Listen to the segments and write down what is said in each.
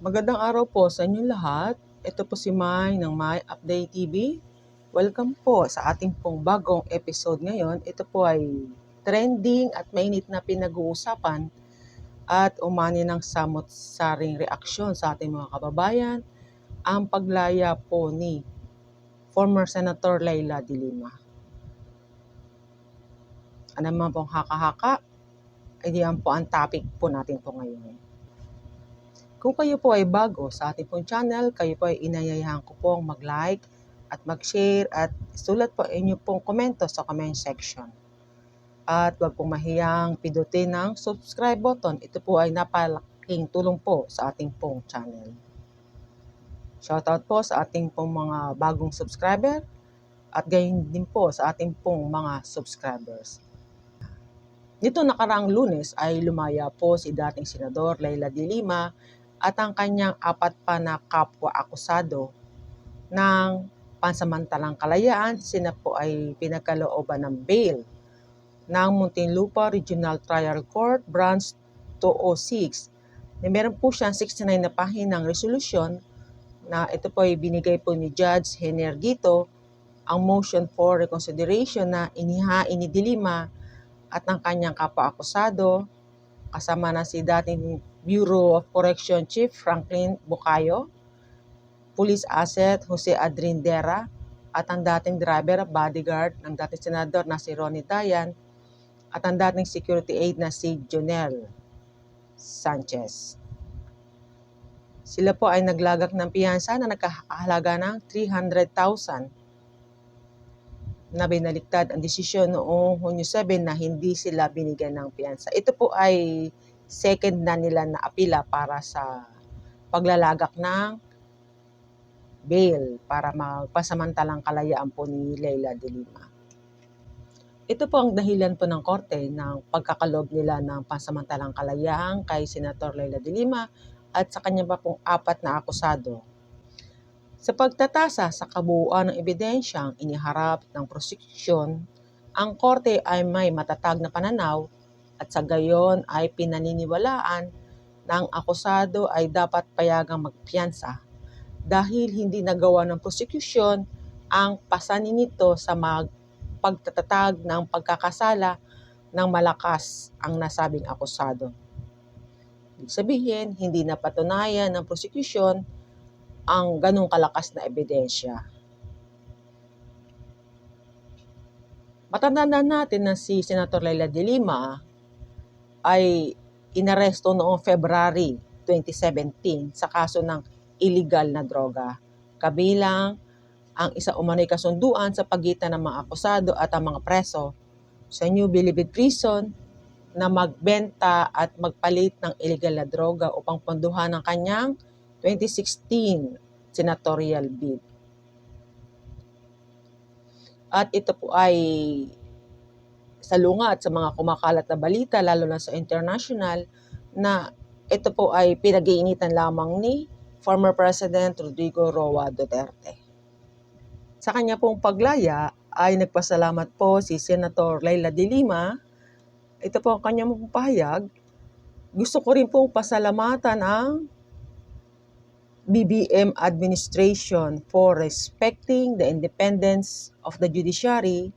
Magandang araw po sa inyong lahat. Ito po si Mai ng Mai Update TV. Welcome po sa ating pong bagong episode ngayon. Ito po ay trending at mainit na pinag-uusapan at umani ng samot-saring reaksyon sa ating mga kababayan ang paglaya po ni former Senator Laila de Lima. Ano man pong haka-haka, yan po ang topic po natin po ngayon. Kung kayo po ay bago sa ating pong channel, kayo po ay inayayahan ko pong mag-like at mag-share at sulat po inyo pong komento sa comment section. At huwag pong mahiyang pidutin ng subscribe button. Ito po ay napalaking tulong po sa ating pong channel. Shoutout po sa ating pong mga bagong subscriber at gayon din po sa ating pong mga subscribers. Nito nakaraang lunes ay lumaya po si dating Senador Laila de Lima at ang kanyang apat pa na kapwa-akusado ng pansamantalang kalayaan. Sina po ay pinagkalooban ng bail ng Muntinlupa Regional Trial Court Branch 206. Na meron po siyang 69 na pahinang resolusyon na ito po ay binigay po ni Judge Henergito ang motion for reconsideration na inihain ni Dilima at ang kanyang kapwa-akusado kasama na si dating Bureau of Correction Chief Franklin Bucayo, Police Asset Jose Adrindera, at ang dating driver bodyguard ng dating senador na si Ronnie Dayan at ang dating security aide na si Jonel Sanchez. Sila po ay naglagak ng piyansa na nagkahalaga ng 300,000 na binaliktad ang desisyon noong Hunyo 7 na hindi sila binigyan ng piyansa. Ito po ay second na nila na apila para sa paglalagak ng bail para magpasamantalang kalayaan po ni Leila de Lima. Ito po ang dahilan po ng korte ng pagkakalob nila ng pansamantalang kalayaan kay Senator Leila de Lima at sa kanya pa pong apat na akusado sa pagtatasa sa kabuuan ng ebidensyang iniharap ng prosekusyon, ang korte ay may matatag na pananaw at sa gayon ay pinaniniwalaan na ang akusado ay dapat payagang magpiyansa dahil hindi nagawa ng prosekusyon ang pasanin nito sa mag pagtatatag ng pagkakasala ng malakas ang nasabing akusado. Ibig sabihin, hindi napatunayan ng prosekusyon ang ganong kalakas na ebidensya. Matandaan natin na si Senator Laila de Lima ay inaresto noong February 2017 sa kaso ng illegal na droga. Kabilang ang isa umano'y kasunduan sa pagitan ng mga akusado at ang mga preso sa New Bilibid Prison na magbenta at magpalit ng illegal na droga upang ponduhan ang kanyang 2016 senatorial bid. At ito po ay salungat sa mga kumakalat na balita, lalo na sa international, na ito po ay pinag-iinitan lamang ni former President Rodrigo Roa Duterte. Sa kanya pong paglaya ay nagpasalamat po si Senator Laila de Lima. Ito po ang kanyang pahayag. Gusto ko rin pong pasalamatan ang BBM administration for respecting the independence of the judiciary.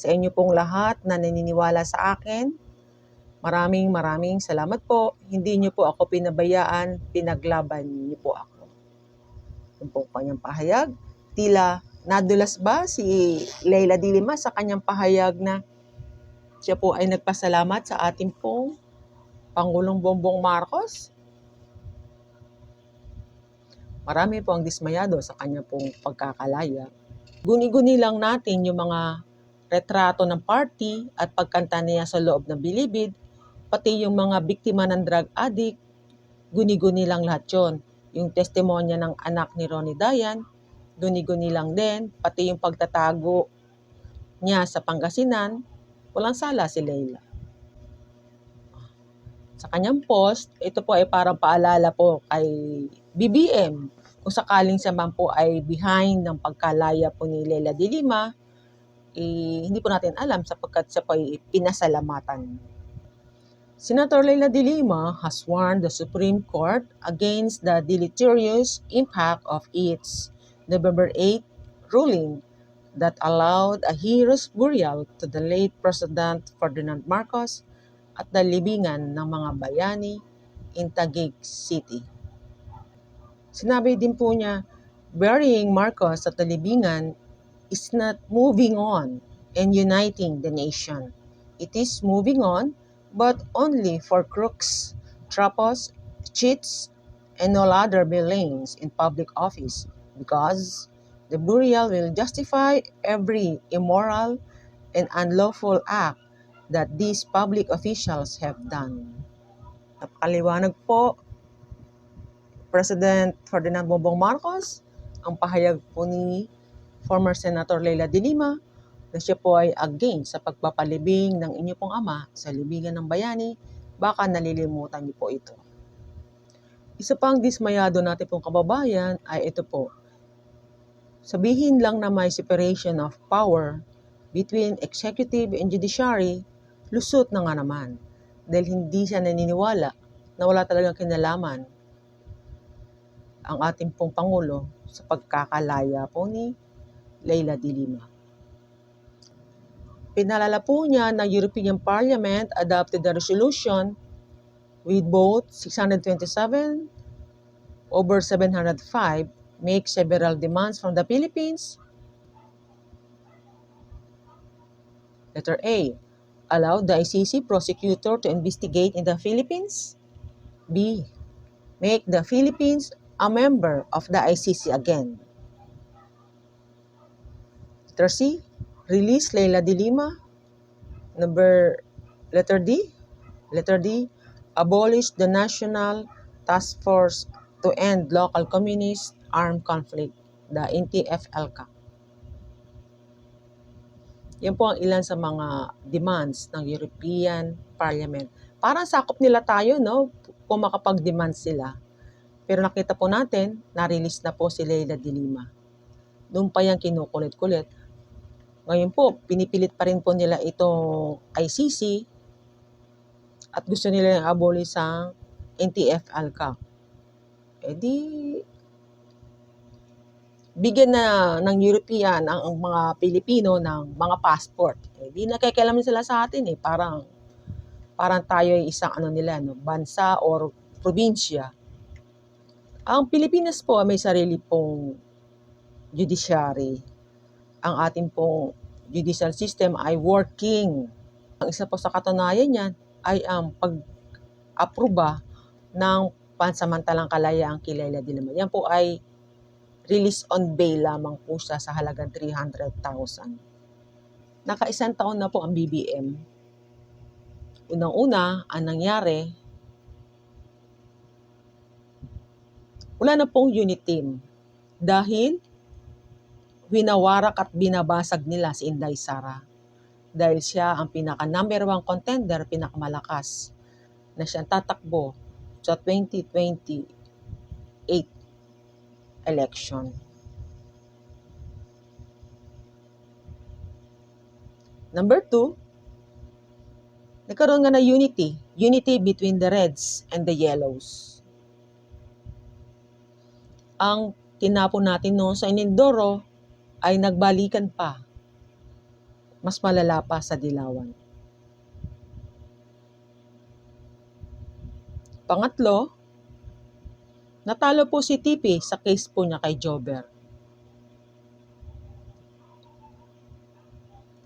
Sa inyo pong lahat na naniniwala sa akin, maraming maraming salamat po. Hindi niyo po ako pinabayaan, pinaglaban niyo po ako. Yung po kanyang pahayag. Tila nadulas ba si Leila Dilima sa kanyang pahayag na siya po ay nagpasalamat sa ating pong Pangulong Bongbong Marcos Marami po ang dismayado sa kanya pong pagkakalaya. Guni-guni lang natin yung mga retrato ng party at pagkanta niya sa loob ng bilibid, pati yung mga biktima ng drug addict, guni-guni lang lahat yon. Yung testimonya ng anak ni Ronnie Dayan, guni-guni lang din, pati yung pagtatago niya sa Pangasinan, walang sala si Leila. Sa kanyang post, ito po ay parang paalala po kay BBM kung sakaling siya man po ay behind ng pagkalaya po ni Lela de Lima, eh, hindi po natin alam sapagkat siya po ay pinasalamatan. Senator Leila de Lima has warned the Supreme Court against the deleterious impact of its November 8 ruling that allowed a hero's burial to the late President Ferdinand Marcos at the libingan ng mga bayani in Taguig City. Sinabi din po niya, burying Marcos at the libingan is not moving on and uniting the nation. It is moving on, but only for crooks, trappers, cheats, and all other villains in public office because the burial will justify every immoral and unlawful act that these public officials have done. Napakaliwanag po, President Ferdinand Bongbong Marcos, ang pahayag po ni former Senator Leila de Lima na siya po ay against sa pagpapalibing ng inyo pong ama sa libingan ng bayani, baka nalilimutan niyo po ito. Isa pang dismayado natin pong kababayan ay ito po. Sabihin lang na may separation of power between executive and judiciary, lusot na nga naman. Dahil hindi siya naniniwala na wala talagang kinalaman ang ating pong Pangulo sa pagkakalaya po ni Leila de Lima. Pinalala po niya na European Parliament adopted a resolution with both 627 over 705 make several demands from the Philippines. Letter A. Allow the ICC prosecutor to investigate in the Philippines. B. Make the Philippines a member of the ICC again. Letter C. Release Leila de Lima. Number letter D. Letter D. Abolish the National Task Force to End Local Communist Armed Conflict, the NTF-ELCA. Yan po ang ilan sa mga demands ng European Parliament. Parang sakop nila tayo, no? Kung makapag-demand sila. Pero nakita po natin, na-release na po si Leila de Lima. Doon pa yan kinukulit-kulit. Ngayon po, pinipilit pa rin po nila itong ICC at gusto nila yung abolish ang NTF-ALCA. Eh di, bigyan na ng European ang, ang mga Pilipino ng mga passport. Eh di nakikialaman sila sa atin eh. Parang, parang tayo ay isang ano nila, no, bansa or probinsya. Ang Pilipinas po ay may sarili pong judiciary. Ang ating pong judicial system ay working. Ang isa po sa katunayan niyan ay ang pag-aproba ng pansamantalang kalayaan kilala din naman. Yan po ay release on bail lamang po siya sa halagang 300,000. Nakaisang taon na po ang BBM. Unang-una, ang nangyari, wala na pong unit team. Dahil winawarak at binabasag nila si Inday Sara. Dahil siya ang pinaka number one contender, pinakamalakas na siyang tatakbo sa 2028 election. Number two, nagkaroon nga na unity. Unity between the reds and the yellows. Ang tinapon natin noon sa Inindoro ay nagbalikan pa. Mas malala pa sa Dilawan. Pangatlo, natalo po si Tipi sa case po niya kay Jober.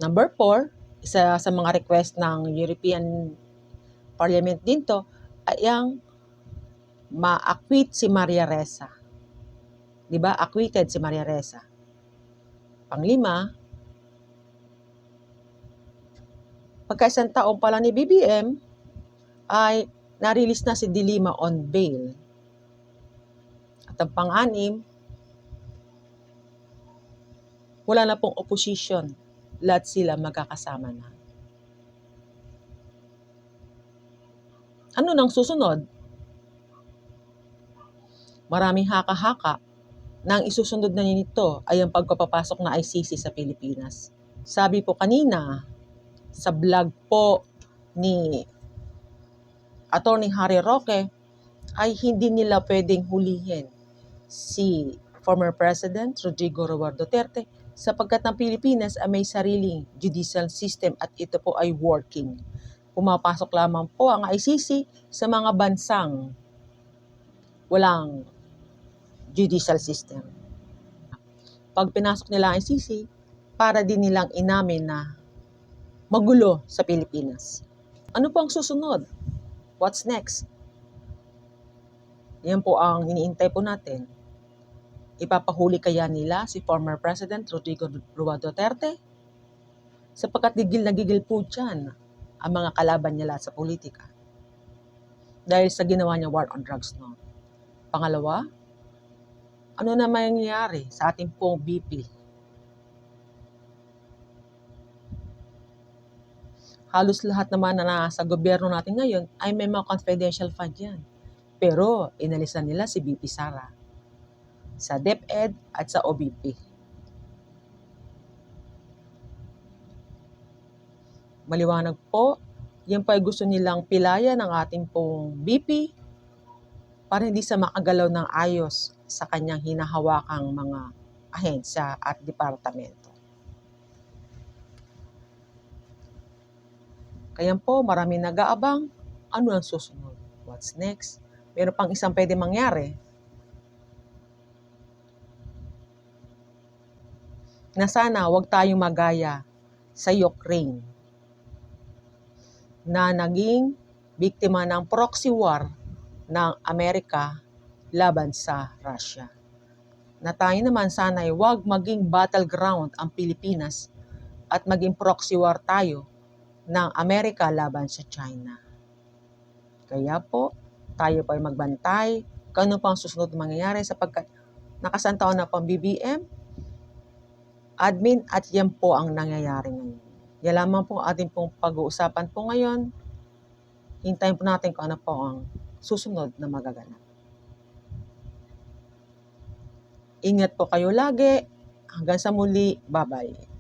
Number four, isa sa mga request ng European Parliament din to, ay ang ma-acquit si Maria Ressa. Di ba? Acquitted si Maria Ressa. Panglima, pagka isang taong pala ni BBM, ay na-release na si Dilima on bail. At ang pang-anim, wala na pong opposition. Lahat sila magkakasama na. Ano nang susunod? Maraming haka-haka na ang isusunod na nito ay ang pagpapapasok na ICC sa Pilipinas. Sabi po kanina, sa vlog po ni Attorney Harry Roque ay hindi nila pwedeng hulihin si former President Rodrigo Roa Duterte sapagkat ang Pilipinas ay may sariling judicial system at ito po ay working. Pumapasok lamang po ang ICC sa mga bansang walang judicial system. Pag pinasok nila ang ICC, para din nilang inamin na magulo sa Pilipinas. Ano po ang susunod? What's next? Yan po ang iniintay po natin. Ipapahuli kaya nila si former President Rodrigo Roa Duterte? Sapagkat gigil na gigil po dyan ang mga kalaban niya sa politika. Dahil sa ginawa niya war on drugs no. Pangalawa, ano na mangyayari sa ating pong BP? Halos lahat naman na nasa gobyerno natin ngayon ay may mga confidential fund yan. Pero inalisan nila si BP Sara sa DepEd at sa OBP. Maliwanag po, yan po ay gusto nilang pilaya ng ating pong BP para hindi sa makagalaw ng ayos sa kanyang hinahawakang mga ahensya at departamento. Kaya po, marami nag-aabang. Ano ang susunod? What's next? Meron pang isang pwede mangyari. Na sana wag tayong magaya sa Ukraine na naging biktima ng proxy war ng Amerika laban sa Russia. Na tayo naman sana ay wag maging battleground ang Pilipinas at maging proxy war tayo ng Amerika laban sa China. Kaya po, tayo po ay magbantay kung ano pang susunod mangyayari sapagkat nakasantaon na po ang BBM, admin at yan po ang nangyayari ngayon. Yan lamang po ating pong pag-uusapan po ngayon. Hintayin po natin kung ano po ang susunod na magaganap. Ingat po kayo lagi. Hanggang sa muli. Bye-bye.